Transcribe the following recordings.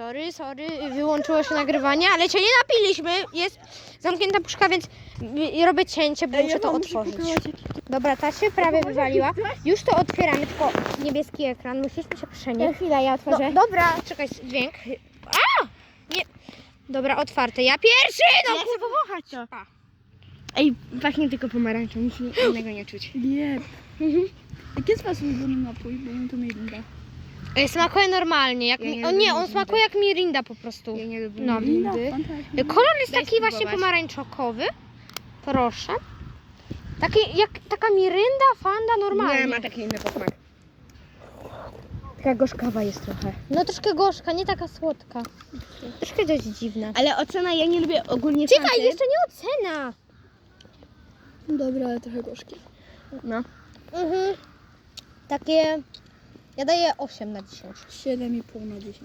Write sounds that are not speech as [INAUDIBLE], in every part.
Sorry, sorry, wyłączyło się nagrywanie, ale cię nie napiliśmy. Jest zamknięta puszka, więc robię cięcie, bo muszę to otworzyć. Dobra, ta się prawie wywaliła. Już to otwieramy, tylko niebieski ekran. Musieliśmy się przenieść. chwila, ja No, dobra, czekaj, dźwięk. A! Nie. Dobra, otwarte. Ja pierwszy! No Ja chcę powąchać to. Ej, pachnie tylko pomarańczą, nic innego nie czuć. Nie. Jaki jest wasz ulubiony napój? Bo mi to Mirinda. Ej, Smakuje normalnie. Jak Ja mi... nie O nie, on smakuje jak Mirinda po prostu. Ja nie lubię No. Mirindy. Mirinda, Windy. fantastycznie. Kolor jest Daj taki właśnie spróbować. pomarańczokowy. Proszę. Taki jak taka Mirinda, Fanda normalnie. Nie, ma taki inny posmak. Taka gorzkawa jest trochę. No troszkę gorzka, nie taka słodka. Troszkę dość dziwna. Ale ocena, ja nie lubię ogólnie Czekaj, fanty. jeszcze nie ocena. Dobra, ale trochę gorzkie. No. Mhm. Takie... Ja daję 8 na 10. 7,5 na 10.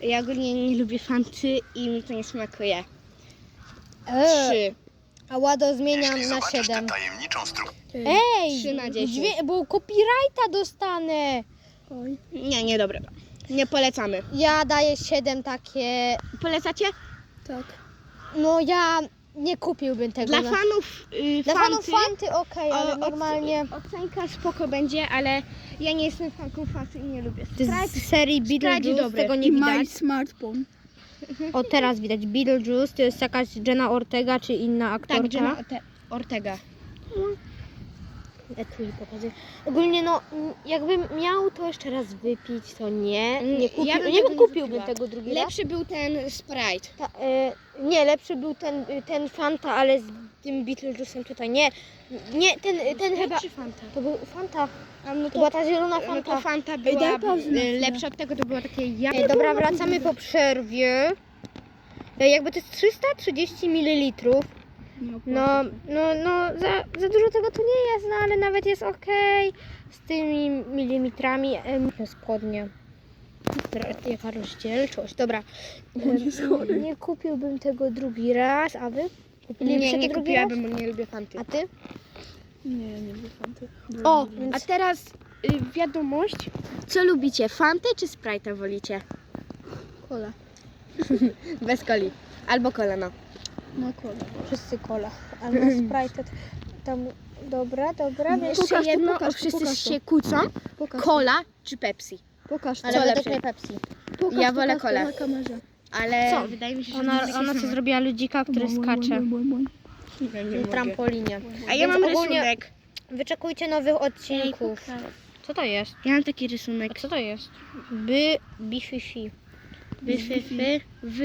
Ja ogólnie nie lubię fanty i mi to nie smakuje. Eee, Trzy. a Łado zmieniam Jeśli na zobaczysz 7. tę tajemniczą strukturę, Ej, Trzy na 10. dźwię- bo copyrighta dostanę. Oj. Nie, nie dobre. Nie polecamy. Ja daję 7 takie... Polecacie? Tak. No ja nie kupiłbym tego. Dla na- fanów y, Dla fanty, fanów fanty okej, ale o- normalnie... Ocenka spoko będzie, ale ja nie jestem fanką fanty i nie lubię. To jest z serii Beetlejuice, dobry. tego nie My widać. smartphone. O, teraz widać Beetlejuice, to jest jakaś Jenna Ortega czy inna aktorka. Tak, Jenna Orte- Ortega. Etui pokazuję. Ogólnie no, jakbym miał to jeszcze raz wypić, to nie. Mm, Nie, kupi... ja nie tego kupiłbym tego drugi raz. Lepszy był ten Sprite. Ta, e, nie, lepszy był ten, ten Fanta, ale z tym Beetlejuice'em tutaj nie. Nie, ten, ten chyba... Fanta? To był Fanta. A no To to, była ta zielona no to Fanta. Fanta była chwilę. lepsza od tego, to była takie ja. Ej, dobra, wracamy po przerwie. E, Jakby to jest 330 ml. No, no, no, za, za dużo tego tu nie jest, no ale nawet jest ok z tymi milimetrami. Em, spodnie. Tra- Jaka rozdzielczość. Dobra. [LAUGHS] Em, Nie kupiłbym tego drugi raz, a wy? Kupilibyście Nie, nie drugi kupiłabym, bo nie lubię Fanty. A ty? Nie, ja nie lubię fanty. O, A teraz y, wiadomość, co lubicie, Fantę czy Sprite'a wolicie? Kola. [LAUGHS] Bez coli. Albo cola, no. No kola. wszyscy kola. A na [LAUGHS] Sprite to tam... Dobra, dobra. No, Jeszcze pokaż jedno, pokaż wszyscy pokaż się kłócą, Pokaż cola czy Pepsi. Pokaż to. Ale co mnie Pepsi. Pokaż, Ja wolę kolę. na kamerze. Ale Co? wydaje mi się, że Ona, ona co zrobiła ludzika, który skacze na trampolinie. A ja Więc mam rysunek. Wyczekujcie nowych odcinków. Co to jest? Ja mam taki rysunek. A co to jest? By, bififi. Fy, wy.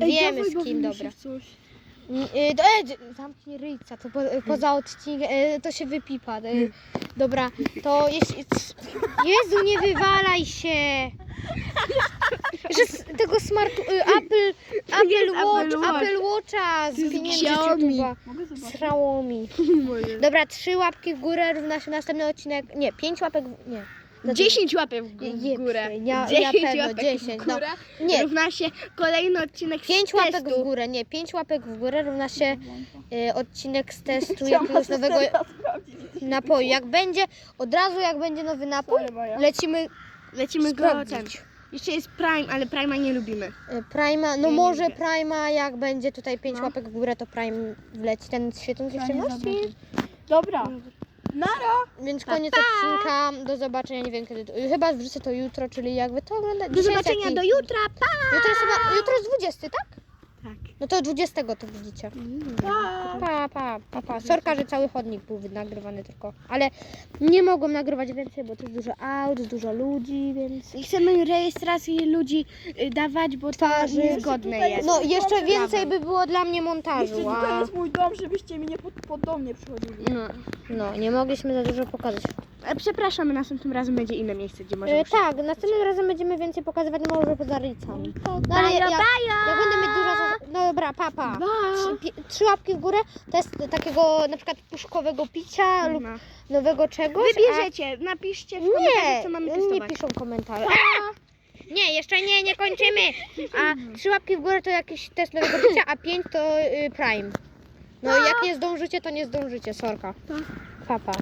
Ej, Wiemy dawaj, z kim, dobra. Y, do- E, zamknij ryjca, to po, poza odcinkiem, e, to się wypipa. E, dobra, to jeśli... c- Jezu, nie wywalaj się! Że z tego smart... y, Apple, Apple Jest Watch, Apple Watch. Apple Watcha z pieniędzy Xiaomi. YouTube'a. Mogę zobaczyć? Z Xiaomi. [LAUGHS] Dobra, trzy łapki w górę równa się następny odcinek. Nie, pięć łapek w... Nie. Za dużo. 10 łapek w gó- Je- w górę. ja- 10 ja pewno, łapek 10, w no. górę Nie, równa się kolejny odcinek pięć z łapek testu. w górę, nie, pięć łapek w górę równa się y, odcinek z testu jakiegoś nowego [LAUGHS] napoju. Jak będzie, od razu jak będzie nowy napój, Sorry, Maja. lecimy Lecimy go ten. sprawdzić. Jeszcze jest Prime, ale Prima nie lubimy. Y, Prima, no nie może lubię. Prima, jak będzie tutaj pięć No. łapek w górę, to Prime wleci ten z Ja nie ciemności. Dobra. Nara. Więc koniec pa. odcinka, do zobaczenia, nie wiem kiedy, to- chyba wrzucę to jutro, czyli jakby to ogląda. Do zobaczenia jaki- do jutra. Pa! Jutro jest, chyba, jutro jest 20, tak? Tak. No to 20 to widzicie. Pa. Pa, pa, pa, pa. Sorka, że cały chodnik był nagrywany tylko. Ale nie mogłem nagrywać więcej, bo jest dużo aut, dużo ludzi, więc... I chcemy rejestrację ludzi y, dawać, bo to Twarzy. niezgodne jest. No jeszcze więcej by było dla mnie Jeszcze montażu, tutaj a... jest mój dom, żebyście mi nie pod, pod dom nie przychodzili. No. No, nie mogliśmy za dużo pokazać. E, Przepraszamy, następnym razem będzie inne miejsce, gdzie możemy E, tak, następnym razem będziemy więcej pokazywać może poza ryjcami. No ale jak, jak będę mieć dużo... No dobra, papa. Trzy, pi- trzy łapki w górę to jest takiego na przykład puszkowego picia lub No. nowego czegoś. Wybierzecie, napiszcie w komentarzach, co mamy Nie, testować. nie piszą komentarze. Nie, jeszcze nie, nie kończymy. A trzy łapki w górę to jakiś test nowego picia, a pięć to y, Prime. No jak nie zdążycie, to nie zdążycie, sorka. Papa.